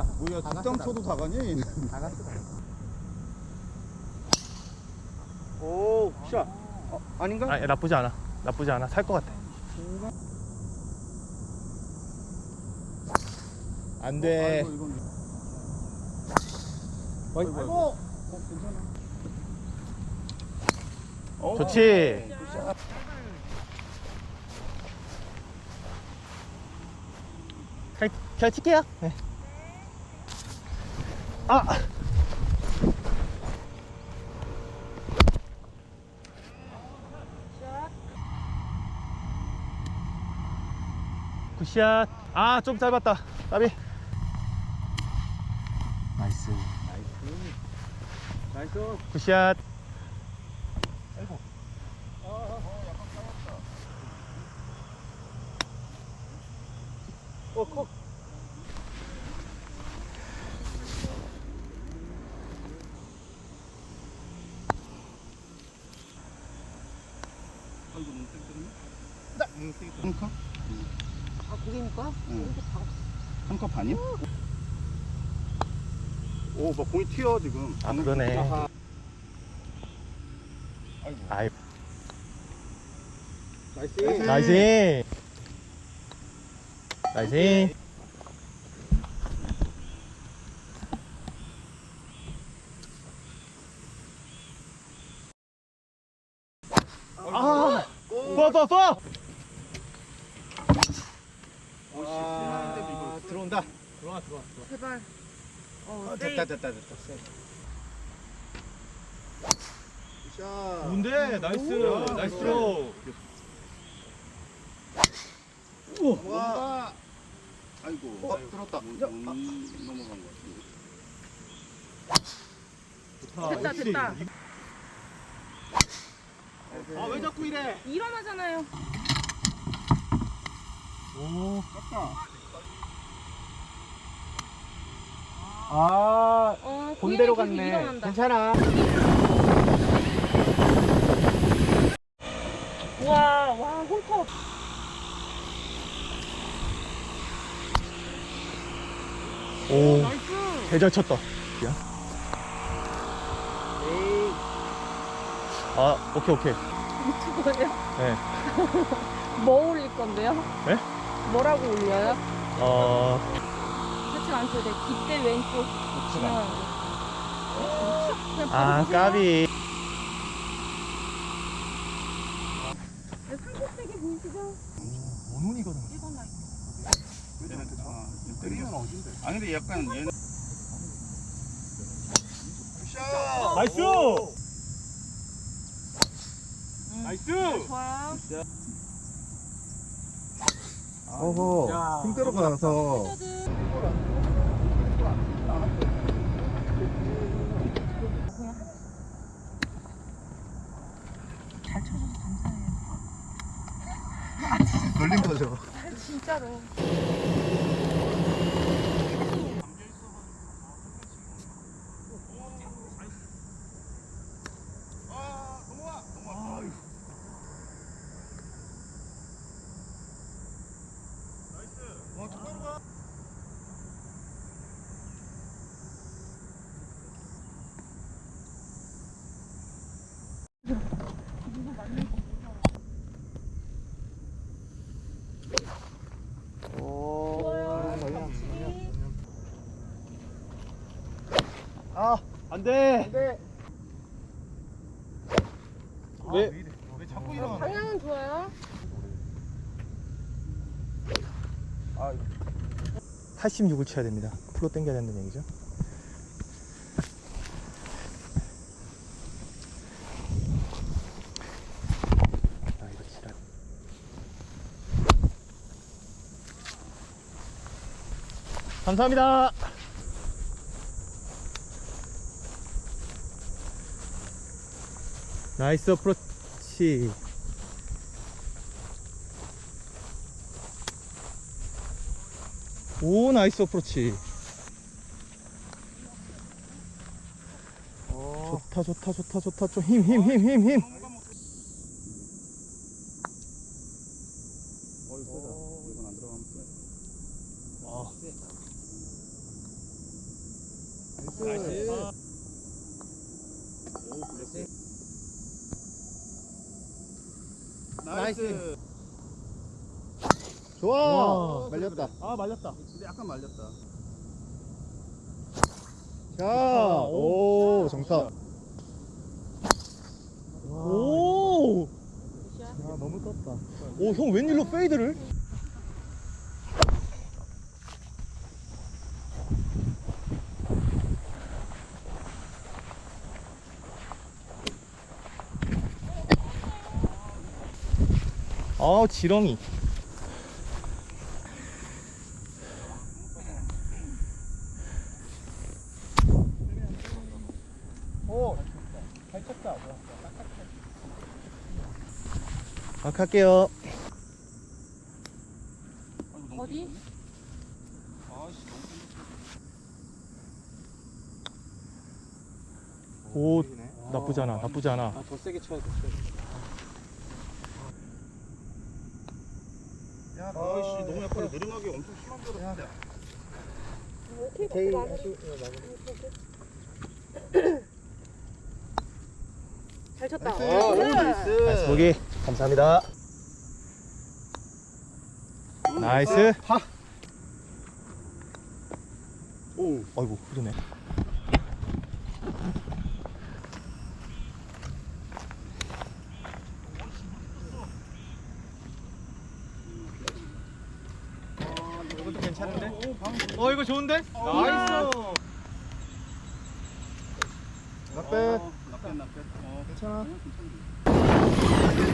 어, 샤. 뭐야 뒷땅 쳐도 다 가냐 얘는 다 갔어. 오, 샤. 어, 아닌가? 아 나쁘지 않아 나쁘지 않아 살 것 같아 안 돼 아이고 이건 아이고. 아이고 어, 괜찮아 어, 좋지 그냥, 그냥 칠게요 네. 아! 굿샷. 아 좀 짧았다. 까비. 나이스. 나이스. 굿샷. 어, 콕. 아이고 너무 땡땡이네 한컵? 아, 그게니까? 응. 이렇게 다 없어. 한컵 반이야? 오 막 공이 튀어 지금. 아 그러네. 아하. 아이고. 아이 나이스. 나이스. 나이스. 아 뽀뽀뽀 아, 들어온다 들어와, 들어와, 들어와. 제발. 어, 아, 세이. 됐다 됐다 됐다 샷. 좋은데? 나이스. 나이스 드로우. 와. 아이고. 어, 들었다. 눈 넘어간 거 같은데. 됐다, 됐다. 아 왜 자꾸 이래? 일어나잖아요. 오. 깎아 아, 어, 본대로 고양이 계속 갔네. 일어난다. 괜찮아. 와, 와, 홀컵. 오, 나이스. 대잘 쳤다. 에이. 아, 오케이, 오케이. 유튜버예요? 네. 뭐 올릴 건데요? 네? 뭐라고 올려요? 어, 않죠. 네, 깃대 왼쪽. 그냥 바로 아, 보세요. 까비. 네, 산꼭대기 보이시죠? 원혼이거든. 이건 나이스. 얘는 아, 얘 때리면 어딘데 아니 근데 약간 얘는 샷 나이스! 음, 나이스! 좋아요. 어허 야. 힘대로 가서 피저드. 잘 쳐줘서 감사해요. 걸린 거죠 아, 진짜로. 오. 좋아요. 걸려. 같이. 아, 안 돼. 네. 왜? 왜 자꾸 어, 방향은 좋아요. 86을 쳐야 됩니다. 프로 땡겨야 된다는 얘기죠. 아, 이거 지랄. 감사합니다. 나이스 어프로치. 오 나이스 어프로치 오. 좋다 좋다 좋다 좋다 좀 힘 힘 힘 힘힘 어이 세다 이건 안 들어가면 돼 아. 나이스. 나이스. 좋아. 와. 말렸다. 아 말렸다. 근데 약간 말렸다. 자, 오, 정타. 오. 아 너무 떴다. 오, 형 웬일로 페이드를? 아, 지렁이. 오. 잘 쳤다. 아, 갈게요. 어디? 오, 나쁘지 않아, 나쁘지 않아. 아 더 세게 쳐야 돼. 야, 아이씨 너무 약간 내리막이 엄청 심한 대로 했는데. 제일 하 잘 쳤다. 아 나이스. 나이스 보기. 감사합니다. 나이스. 오. 아이고, 흐르네. 이것도 괜찮은데? 어 이거 좋은데? 나이스. 나빼. 어, 나빼 나빼. 어, 괜찮아. 괜찮은데.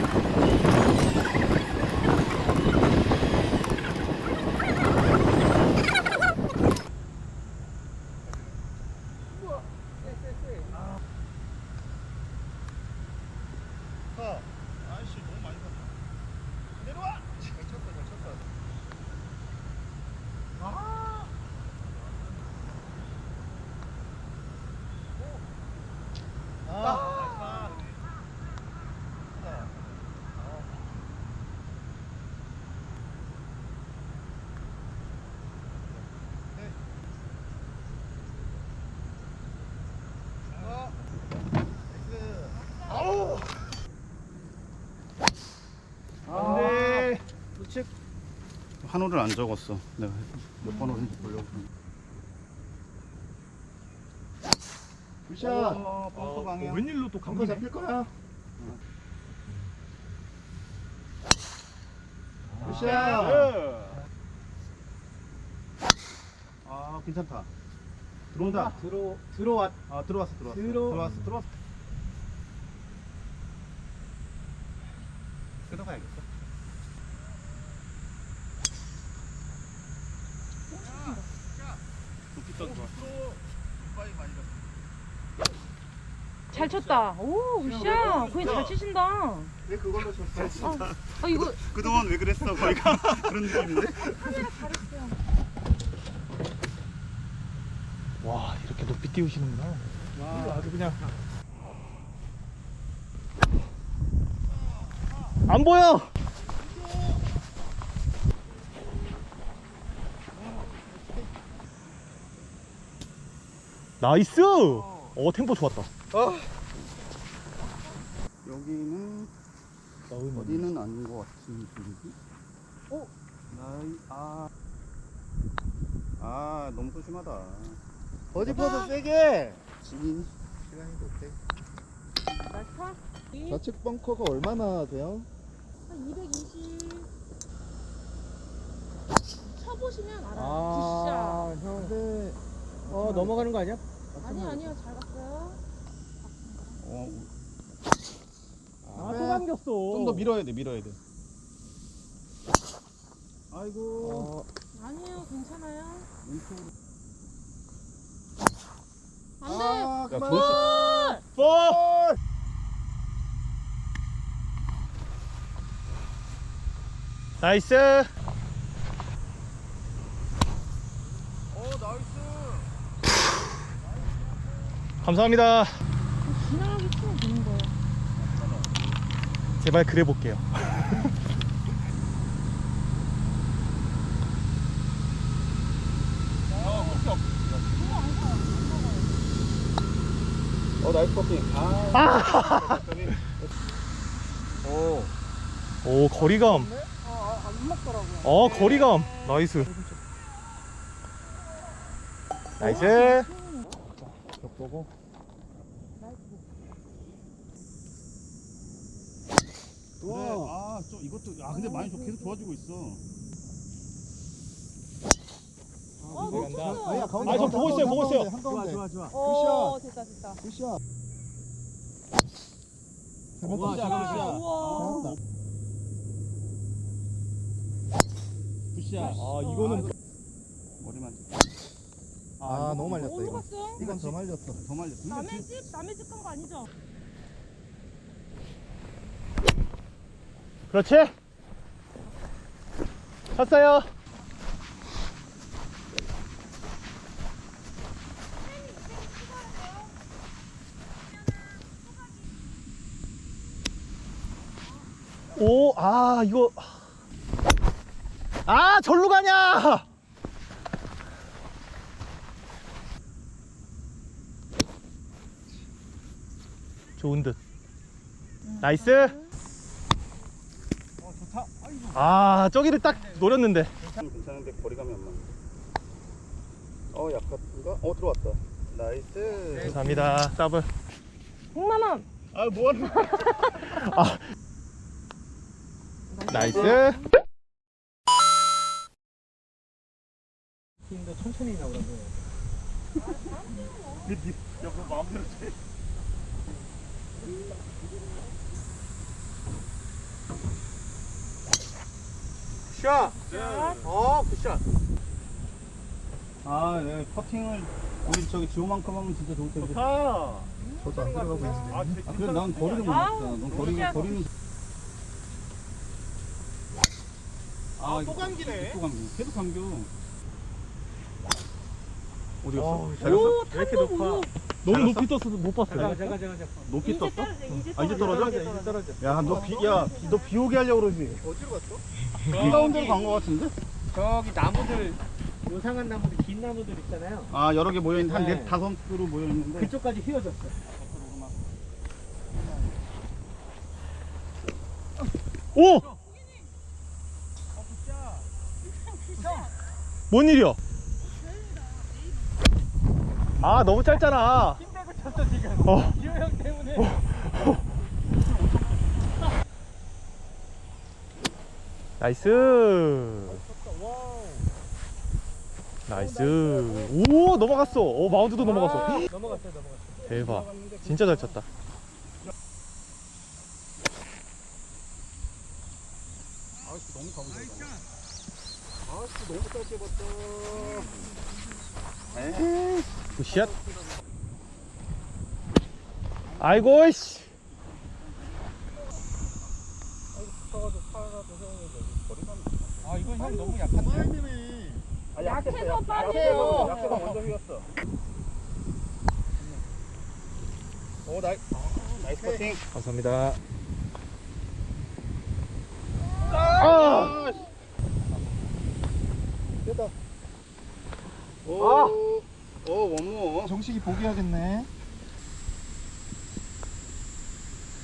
아이씨 너무 많이 갔다. 내려와. 잘 쳤다 잘 쳤다. 아. 안돼. 우측. 한 홀을 안 적었어. 내가 몇번 홀인지 보려고. 굿샷. 어, 벙커 방향. 웬일로 또 감고 잡힐 거야. 굿샷. 아 괜찮다. 들어온다. 들어 들어왔. 아 들어왔어 들어왔어. 들어- 들어왔어 들어왔어. 끊어가야겠어. 높이 떠 들어왔어. 빨리 많이 갔어. 잘 쳤다. 오, 굿샷. 거의 잘 치신다. 왜 그걸로 쳤어? 아, 이거 그동안 왜 그랬어? 거의가 그런 느낌인데. 와, 이렇게 높이 띄우시는구나. 와 아주 그냥. 안 보여. 나이스. 어, 템포 좋았다. 여기는 어디는 아닌 것 같은 분위기. 어? 나이 아. 아 너무 소심하다. 어디 퍼서 세게. 지인 시간이 높대. 마스터? 좌측 벙커가 얼마나 돼요? 한 220. 쳐보시면 알아요. 아 형. 네. 어 넘어가는 거 아니야? 굿샷. 아니, 아니요. 잘 갔어요. 어, 아 또 당겼어. 좀 더 밀어야 돼 밀어야 돼. 아이고. 어, 아니에요. 괜찮아요. 안 돼. 아, 그만. 볼! 나이스. 어 나이스. 감사합니다. 지나가게 치면 되는 거예요. 제발 그래 볼게요. 아! 오. 오, 거리감. 어, 안. 어, 거리감. 나이스. 나이스. 벽 보고. 그래. 아, 좀 이것도 아 근데 많이 좀 계속 좋아지고 있어. 어, 놓쳤어. 아니야, 가운데. 아, 저 보고 있어요, 보고 있어요. 좋아, 좋아, 좋아. 어, 됐다, 됐다. 굿샷. 우와, 잘한다. 우와. 굿샷. 아, 이거는 머리만. 아, 너무 말렸다, 어디 이거. 갔어? 이건 더 말렸어. 더 말렸어. 남의 지금 집, 남의 집 간 거 아니죠? 그렇지. 쳤어요. 오, 아, 이거. 아, 절로 가냐! 좋은 듯. 나이스. 아, 저기를 딱 노렸는데. 괜찮은데 거리감이 안 맞네. 어, 약한가? 어, 들어왔다. 나이스. 감사합니다. 더블. 100만 원. 아, 뭐 하는 거야? 아. 나이스. 힘도 천천히 나오라고. 니, 니, 야, 그거 마음대로 돼. 굿샷. 어, 굿샷. 아, 네, 퍼팅을 우리 저기 지호만큼 하면 진짜 좋을 텐데. 좋다. 저도 안 들어가고 있는데. 아, 그래, 난 거리를 못 맞잖아. 넌 거리. 거리는. 아, 또 감기네. 또 감기. 계속 감겨. 어디 어, 갔어? 잘 오? 왜 이렇게 높아? 너무 높이 떴어서 못 봤어요. 잠깐, 잠깐, 잠깐, 잠깐. 높이 이제 떴어? 떨어져, 이제 아, 이제 떨어져? 이제 이제 떨어져. 야, 너 비, 야, 너 비 오게 하려고 그러지? 어디로 갔어? 한가운데로 간 거 같은데? 저기 나무들, 요상한 나무들, 긴 나무들 있잖아요. 아, 여러 개 모여있는데, 한 네. 네, 다섯 그루 모여있는데. 그쪽까지 휘어졌어. 오! 뭔 일이야? 아, 너무 짧잖아. 힘내고 쳤어, 지금. 어. 기호 형 때문에. 나이스. 나이스. 오, 넘어갔어. 오, 마운드도 넘어갔어. 넘어갔어요, 넘어갔어. 대박. 진짜 잘 쳤다. 아씨, 너무 싶다. 아씨, 너무 짧게 봤다. 굿샷. 아이고, 씨. 아, 이건 형 너무 약한데. 아, 약해서 빠져요. 약해서, 먼저 휘었어. 오, 나이. 나이스 퍼팅. 감사합니다. 아! 됐다. 오, 아! 오, 원무. 정식이 포기하겠네.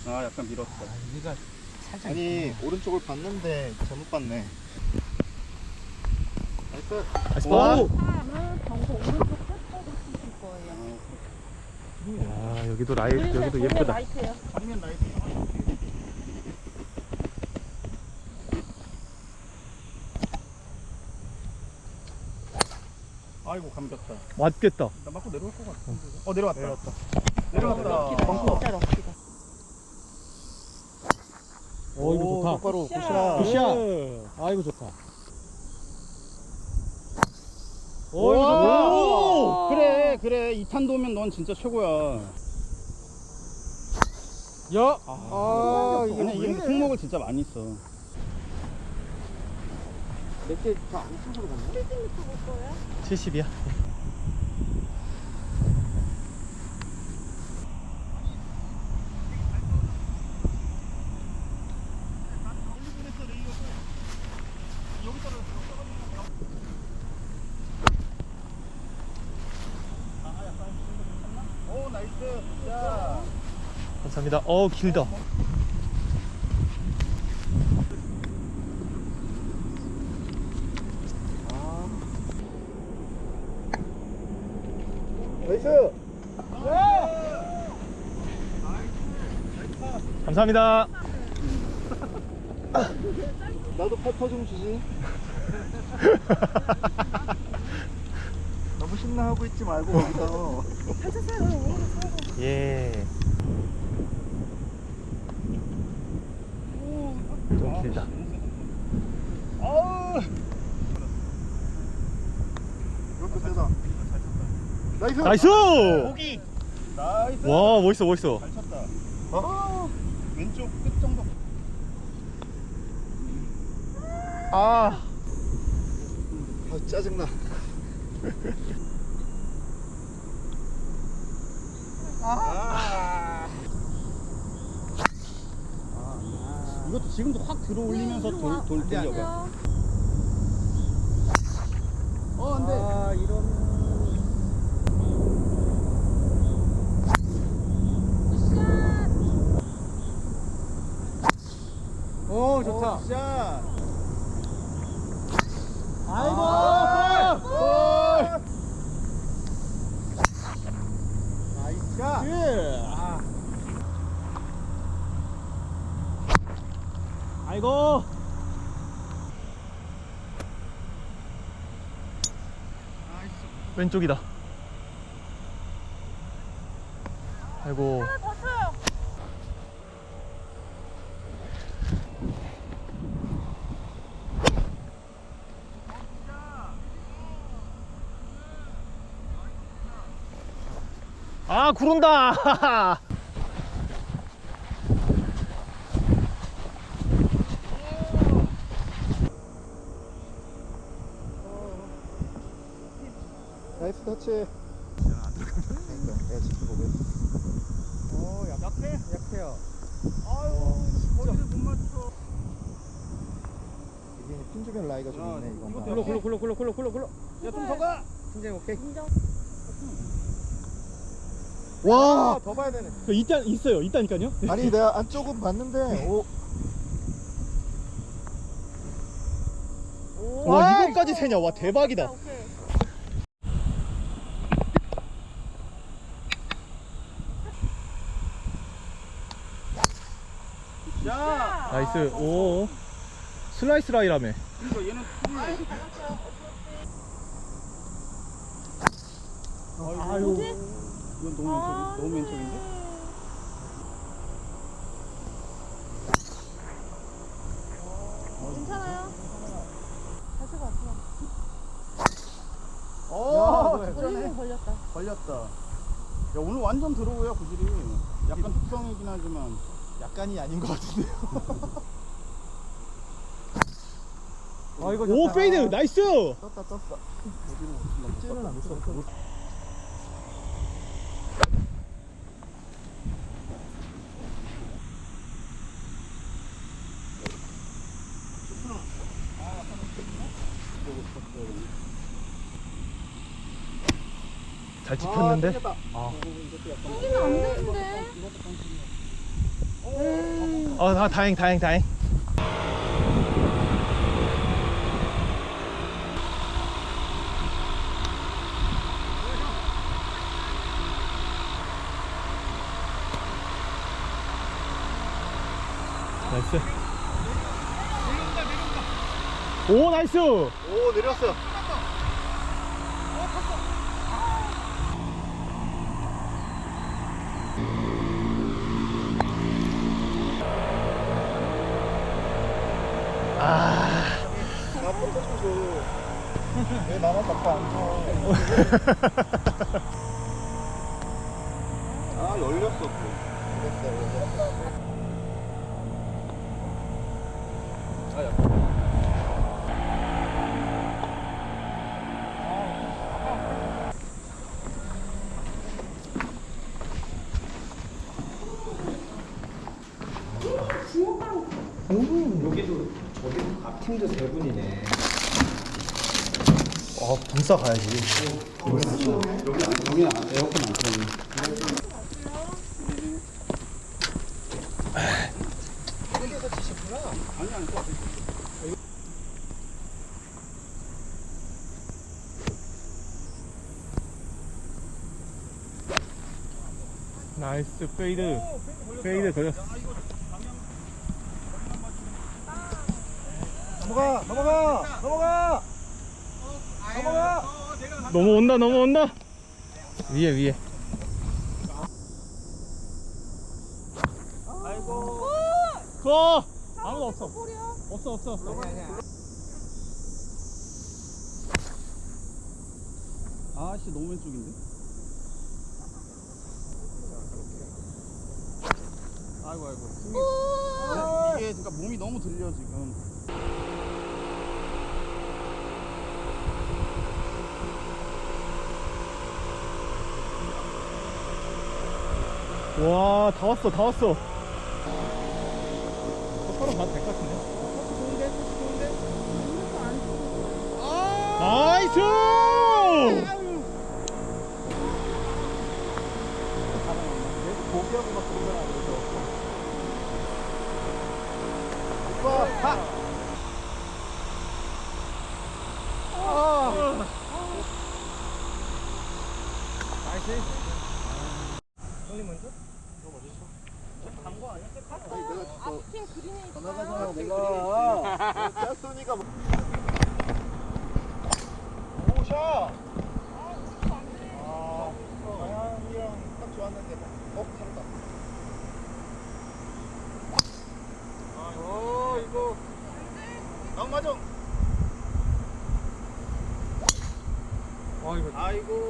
아, 약간 밀었어. 여기가 살짝. 아니, 오른쪽을 봤는데 잘못 봤네. 나이스. 나이스 오! 오른쪽 치실 거예요. 야, 여기도 라이, 여기도 예쁘다. 라이트예요. 아니면 나이스. 아이고 감겼다. 맞겠다. 나 맞고 내려올 것 같은데. 어 내려왔다. 내려왔다. 내려왔다. 진짜 럭키다. 오, 이거 좋다. 똑바로 굿샷. 굿샷. 굿샷. 아, 이거 좋다. 오, 이거 좋다. 오! 그래 그래 이탄 도면 넌 진짜 최고야. 야! 아, 이게 아니 이게 품목을 진짜 많이 써. 몇개 다안 쳐서 그런가? 70m 볼 거예요? 70이야. 오 나이스. 자. 감사합니다. 어 길다. 나이스! 감사합니다. 나도 퍼터 좀 주지. 너무 신나하고 있지 말고 거기서. 예. 좀 길다. 아우! 이것도 세다. 나이스! 나이스! 고기! 나이스! 와 멋있어 멋있어. 잘 쳤다. 아, 왼쪽 끝 정도. 아. 아, 짜증나. 아. 이것도 지금도 확 들어 올리면서 돌, 돌 돌려봐. 어, 안 돼. 아 이런. 오 좋다. 샷. 아이고. 아, 골! 골! 나이스 샷. 아. 아이고. 왼쪽이다. 아이고. 아 구른다. 터치. 내가 지켜보고 있어. 오 약해. 약해요. 아유, 머리를 못 맞춰. 이게 핀 주변 라이가 좀 있네, 이건. 굴러 굴러 굴러 굴러 굴러 굴러 굴러. 야 좀 더 가. 팀장 오케이. 인정. 와. 아, 더 봐야 되네. 그 일단 있어요. 있다니까요. 아니 내가 안쪽은 봤는데 오. 와 이거까지 세냐? 와 대박이다. 오케이. 야. 나이스. 오. 슬라이스 라이라며. 그러니까 얘는 아유. 이건 너무 아, 왼쪽이 너무 왼쪽인데? 괜찮아요. 다시 가. 그냥. 어, 뭐야. 걸리긴 걸렸다. 걸렸다. 야 오늘 완전 들어오야 구질이. 약간 특성이긴 하지만 약간이 아닌 것 같은데요. 아 이거 오 좋다. 페이드 나이스. 떴다 떴다. 못안 써. 잘 찍혔는데. 아, 안 되는데. 아 다, 다행 다행 다행. 나이스. 오 나이스. 오 내렸어. 아. 나 포토 좀 줘? 아 열렸어 또. 열렸어 열렸어. 아야. 여기도 저기도 앞 팀도 세 분이네. 어, 분싸 가야지. 여기 에어컨 안 틀어. 나이스 페이드 페이드 걸렸어 넘어가 넘어가 넘어가 넘어온다, 넘어온다. 위에, 위에. 아이고. 거! 아무도 없어. 없어, 없어, 없어. 아씨 너무 왼쪽인데 아이고 아이고 승리 이게 그러니까 몸이 너무 들려 지금 와, 다 왔어, 다 왔어. 똑바로 가도 될 것 같은데. 나이스! 고기하고 막 그러잖아 그래서 오빠 가 앞팀 그린에 있어. 전화가잖아 내가 짰으니까 이거. 아이고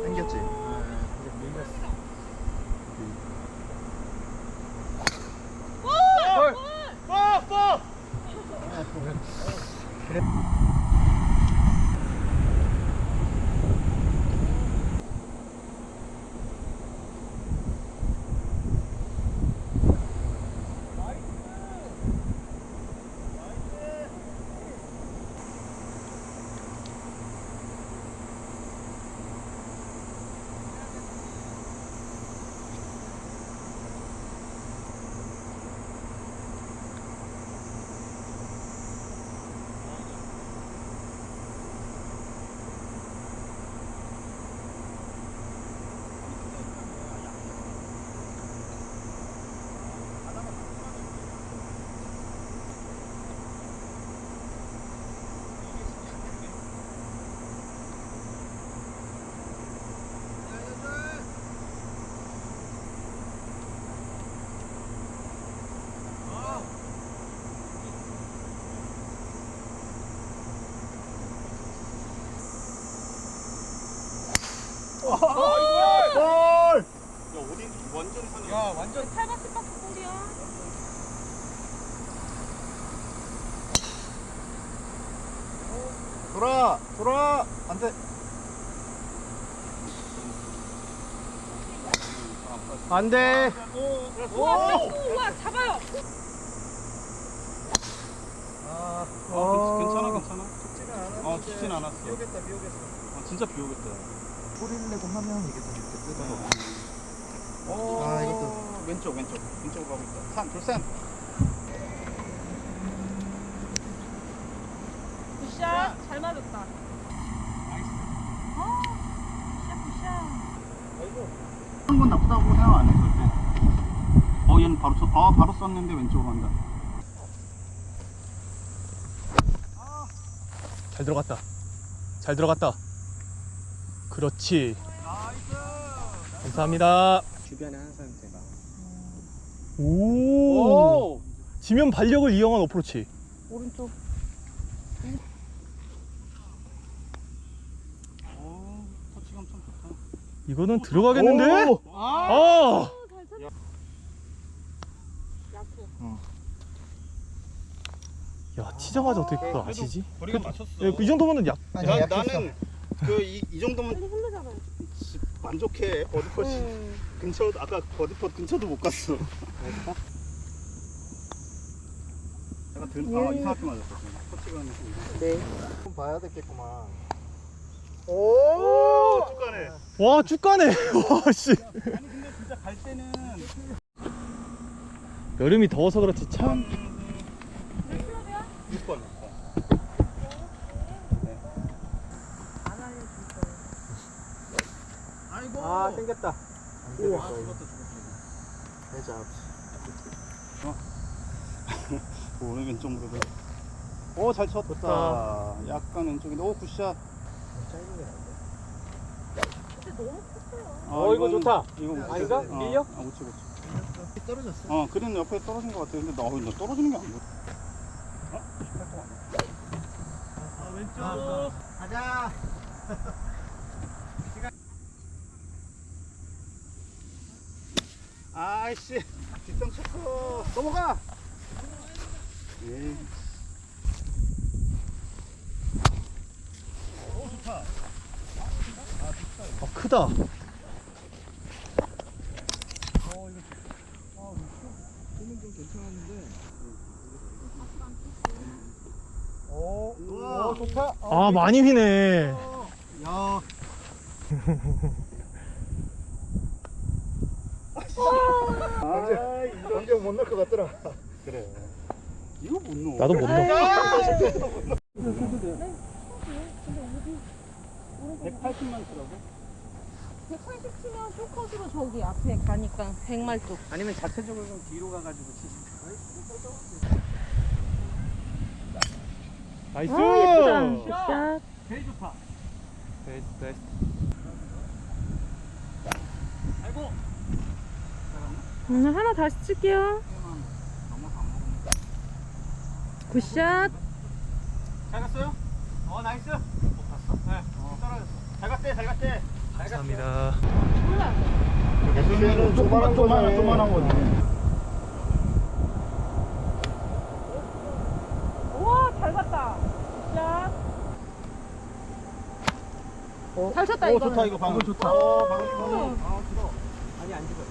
야 어디 완전 산이야 야 완전 팔바스 박스 볼이야. 돌아 돌아 안 돼. 안 돼. 우와, 오, 우와, 잡아요. 어, 괜찮아 괜찮아? 어 죽진 않았어. 비 오겠다 비 오겠어 아 진짜 비 오겠다 뿌리를 내고 하면 이게 더 이렇게 뜯어서 오 아, 이것도. 왼쪽 왼쪽 왼쪽으로 가고 있다 산 돌산 굿샷. 잘 맞았다. 아, 굿샷, 굿샷. 한건 나쁘다고 생각 안 했을 때 어 얘는 바로 쳤, 아 바로 썼는데 왼쪽으로 간다 잘 들어갔다. 잘 들어갔다. 그렇지. 감사합니다. 주변에 항상 대박. 오. 지면 발력을 이용한 어프로치. 오른쪽. 오 터치감 참 좋다 이거는 들어가겠는데? 오! 아. 약해. 야, 치자마자 어떻게 그걸 아시지? 거리가 맞췄어 예, 이 정도면은 약. 아니 나, 약했어 나는 그이 이 정도면 흘러. 만족해 버디퍼치 음. 근처 아까 버디퍼 근처도 못 갔어 약간 들, 아 이상하게 맞았어. 터치가 네. 좀 봐야 되겠구만 오 축하네 와, 쭉 가네. 와, 씨. 아니 근데 진짜 갈 때는 여름이 더워서 그렇지 참. 6번 안 알려줄 거예요. 아, 생겼다. 아 죽었다 해자. 오늘 왼쪽 무릎에. 오, 잘 쳤다. 좋다. 약간 왼쪽인데, 오, 굿샷. 짧은 게 나은데. 근데 너무 컸어요. 아, 어, 이거 좋다. 이거 못 아닌가? 쳤어. 밀려? 어, 아, 못 쳐, 못 쳐. 떨어졌어. 어, 그린 옆에 떨어진 것 같아. 근데 나, 어, 나 떨어지는 게 안 보여. 아, 왼쪽. 가자. 아이씨, 뒷땅 쳤어. 넘어가! 에이. 아, 크다. 오, 우와. 좋다. 아, 많이 휘네. 야. 아, 이 거 경못 넣을 것 같더라. 그래. 이거 못 넣어. 나도 못 넣어. 180만 치라고? 180 치면 쇼컷으로 저기 앞에 가니까 100말 쪽. 아니면 자체적으로 좀 뒤로 가가지고 치시면. 나이스! 아, 예쁘다. 샷. 제일 좋다. 베스트, 베스트. 아이고. 음, 하나 다시 칠게요. 굿샷. 잘 갔어요? 어, 나이스. 어, 갔어? 네. 어. 떨어졌어. 잘 갔대, 잘 갔대. 잘 갔대. 감사합니다. 조그만, 조그만, 조그만, 조그만한 거지. 우와, 잘 갔다. 굿샷. 잘 쳤다, 오, 이거는. 좋다, 이거 방금 좋다. 어, 방금 좋다. 아, 길어. 아니, 안 죽어요.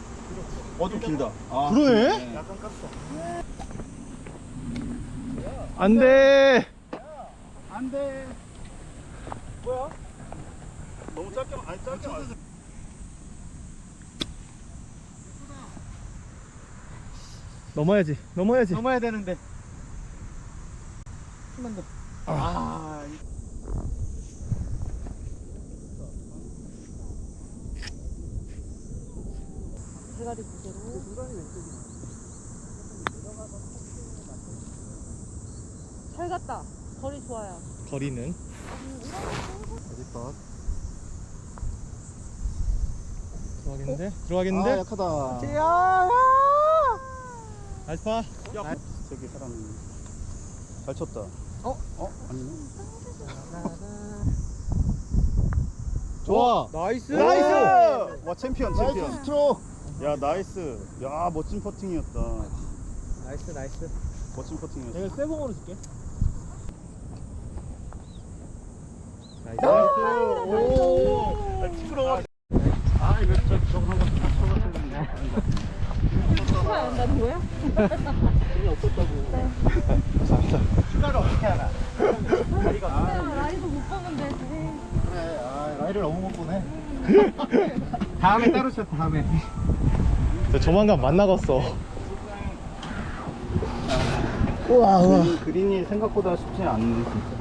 어, 좀 길다. 아, 그러네? 약간 깠어. 안 돼! 안 돼. 뭐야? 너무 짧게, 아니, 짧게 말 넘어야지, 넘어야지. 넘어야 되는데. 아, 대가리 무게로. 잘 갔다. 거리 좋아요. 거리는. 어디 봐. 들어가겠는데? 들어가겠는데? 아, 약하다. 나이스 파. 저기 사람 잘 쳤다. 어? 어? 아니네. 좋아. 나이스! 와 챔피언 챔피언. 나이스 스트로. 야 나이스. 야 멋진 퍼팅이었다. 나이스, 나이스. 멋진 퍼팅이었어. 내가 쇠봉으로 줄게. 나이스. 나이스. 오. 아, 시끄러워. 아 이거 저 저거 한번 딱 쳐봤는데. 추가 안 나는 거야? 추가를 어떻게 하나? 아, 라이도 못 봤는데. 그래. 아, 라이를 너무 못 보네. 다음에 따로 쳐, 다음에. 저 조만간 만나겠어. 우와 우와. 그린이 생각보다 쉽지 않네 진짜.